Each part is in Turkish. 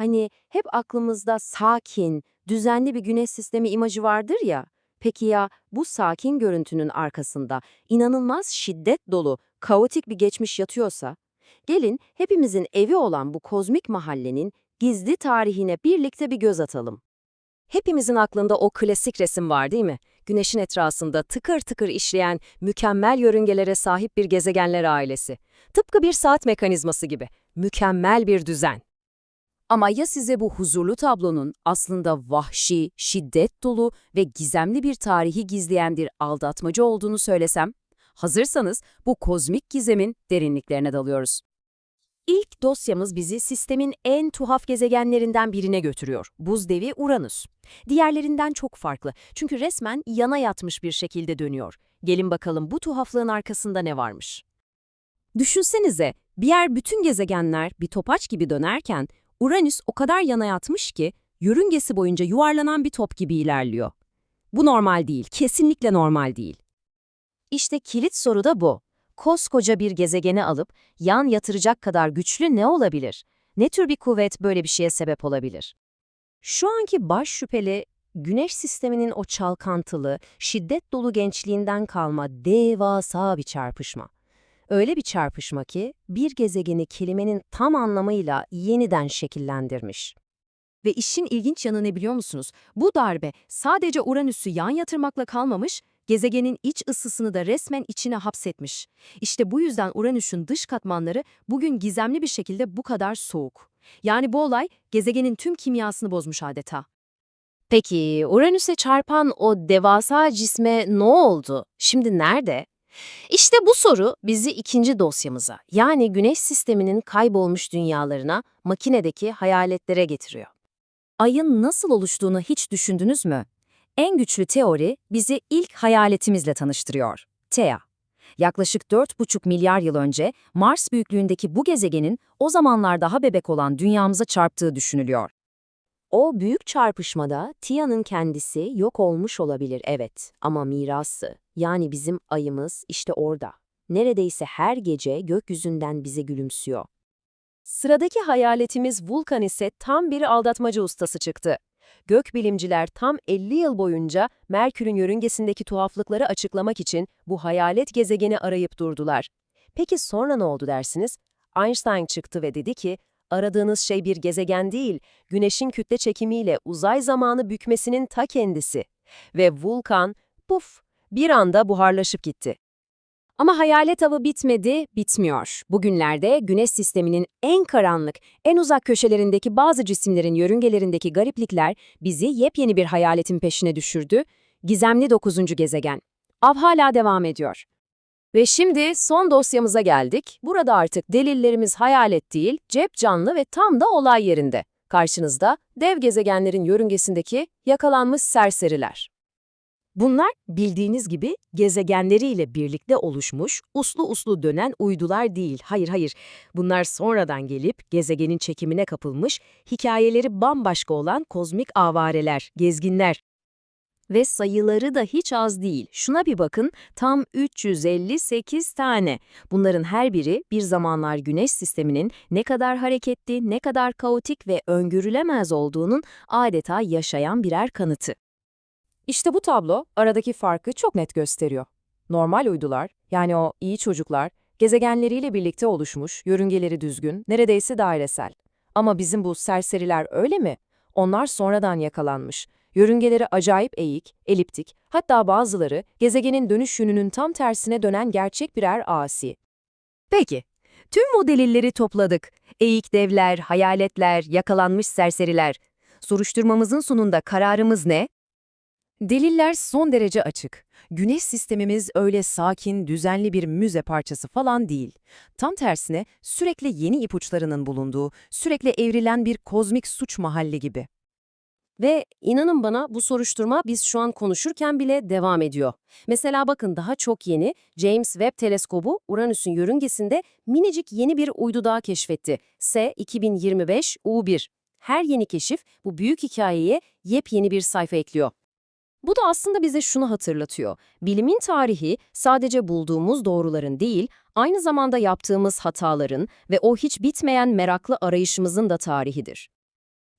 Hani hep aklımızda sakin, düzenli bir güneş sistemi imajı vardır ya. Peki ya bu sakin görüntünün arkasında inanılmaz şiddet dolu, kaotik bir geçmiş yatıyorsa? Gelin hepimizin evi olan bu kozmik mahallenin gizli tarihine birlikte bir göz atalım. Hepimizin aklında o klasik resim var değil mi? Güneşin etrafında tıkır tıkır işleyen, mükemmel yörüngelere sahip bir gezegenler ailesi. Tıpkı bir saat mekanizması gibi. Mükemmel bir düzen. Ama ya size bu huzurlu tablonun aslında vahşi, şiddet dolu ve gizemli bir tarihi gizleyen bir aldatmacı olduğunu söylesem? Hazırsanız bu kozmik gizemin derinliklerine dalıyoruz. İlk dosyamız bizi sistemin en tuhaf gezegenlerinden birine götürüyor. Buz devi Uranüs. Diğerlerinden çok farklı çünkü resmen yana yatmış bir şekilde dönüyor. Gelin bakalım bu tuhaflığın arkasında ne varmış? Düşünsenize, bir yer bütün gezegenler bir topaç gibi dönerken Uranüs o kadar yana yatmış ki yörüngesi boyunca yuvarlanan bir top gibi ilerliyor. Bu normal değil, kesinlikle normal değil. İşte kilit soru da bu. Koskoca bir gezegeni alıp yan yatıracak kadar güçlü ne olabilir? Ne tür bir kuvvet böyle bir şeye sebep olabilir? Şu anki baş şüpheli, Güneş sisteminin o çalkantılı, şiddet dolu gençliğinden kalma devasa bir çarpışma. Öyle bir çarpışma ki bir gezegeni kelimenin tam anlamıyla yeniden şekillendirmiş. Ve işin ilginç yanı ne biliyor musunuz? Bu darbe sadece Uranüs'ü yan yatırmakla kalmamış, gezegenin iç ısısını da resmen içine hapsetmiş. İşte bu yüzden Uranüs'ün dış katmanları bugün gizemli bir şekilde bu kadar soğuk. Yani bu olay gezegenin tüm kimyasını bozmuş adeta. Peki Uranüs'e çarpan o devasa cisme ne oldu? Şimdi nerede? İşte bu soru bizi ikinci dosyamıza, yani Güneş sisteminin kaybolmuş dünyalarına, makinedeki hayaletlere getiriyor. Ayın nasıl oluştuğunu hiç düşündünüz mü? En güçlü teori bizi ilk hayaletimizle tanıştırıyor. Thea. Yaklaşık 4,5 milyar yıl önce Mars büyüklüğündeki bu gezegenin o zamanlar daha bebek olan dünyamıza çarptığı düşünülüyor. O büyük çarpışmada Tia'nın kendisi yok olmuş olabilir evet ama mirası yani bizim ayımız işte orada. Neredeyse her gece gökyüzünden bize gülümsüyor. Sıradaki hayaletimiz Vulkan ise tam bir aldatmacı ustası çıktı. Gökbilimciler tam 50 yıl boyunca Merkür'ün yörüngesindeki tuhaflıkları açıklamak için bu hayalet gezegeni arayıp durdular. Peki sonra ne oldu dersiniz? Einstein çıktı ve dedi ki, aradığınız şey bir gezegen değil, güneşin kütle çekimiyle uzay zamanı bükmesinin ta kendisi. Ve vulkan, puf, bir anda buharlaşıp gitti. Ama hayalet avı bitmedi, bitmiyor. Bugünlerde Güneş sisteminin en karanlık, en uzak köşelerindeki bazı cisimlerin yörüngelerindeki gariplikler bizi yepyeni bir hayaletin peşine düşürdü. Gizemli 9. gezegen. Av hala devam ediyor. Ve şimdi son dosyamıza geldik. Burada artık delillerimiz hayalet değil, cep canlı ve tam da olay yerinde. Karşınızda dev gezegenlerin yörüngesindeki yakalanmış serseriler. Bunlar bildiğiniz gibi gezegenleriyle birlikte oluşmuş, uslu uslu dönen uydular değil. Hayır hayır, bunlar sonradan gelip gezegenin çekimine kapılmış, hikayeleri bambaşka olan kozmik avareler, gezginler. Ve sayıları da hiç az değil. Şuna bir bakın, tam 358 tane. Bunların her biri bir zamanlar Güneş sisteminin ne kadar hareketli, ne kadar kaotik ve öngörülemez olduğunun adeta yaşayan birer kanıtı. İşte bu tablo aradaki farkı çok net gösteriyor. Normal uydular, yani o iyi çocuklar, gezegenleriyle birlikte oluşmuş, yörüngeleri düzgün, neredeyse dairesel. Ama bizim bu serseriler öyle mi? Onlar sonradan yakalanmış. Yörüngeleri acayip eğik, eliptik, hatta bazıları gezegenin dönüş yönünün tam tersine dönen gerçek birer asi. Peki, tüm bu topladık. Eğik devler, hayaletler, yakalanmış serseriler. Soruşturmamızın sonunda kararımız ne? Deliller son derece açık. Güneş sistemimiz öyle sakin, düzenli bir müze parçası falan değil. Tam tersine sürekli yeni ipuçlarının bulunduğu, sürekli evrilen bir kozmik suç mahalli gibi. Ve inanın bana bu soruşturma biz şu an konuşurken bile devam ediyor. Mesela bakın daha çok yeni James Webb Teleskobu Uranüs'ün yörüngesinde minicik yeni bir uydu daha keşfetti. S2025-U1. Her yeni keşif bu büyük hikayeye yepyeni bir sayfa ekliyor. Bu da aslında bize şunu hatırlatıyor. Bilimin tarihi sadece bulduğumuz doğruların değil, aynı zamanda yaptığımız hataların ve o hiç bitmeyen meraklı arayışımızın da tarihidir.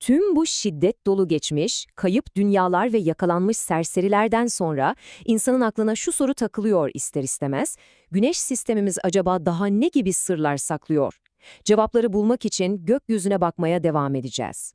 Tüm bu şiddet dolu geçmiş, kayıp dünyalar ve yakalanmış serserilerden sonra insanın aklına şu soru takılıyor ister istemez. Güneş sistemimiz acaba daha ne gibi sırlar saklıyor? Cevapları bulmak için gökyüzüne bakmaya devam edeceğiz.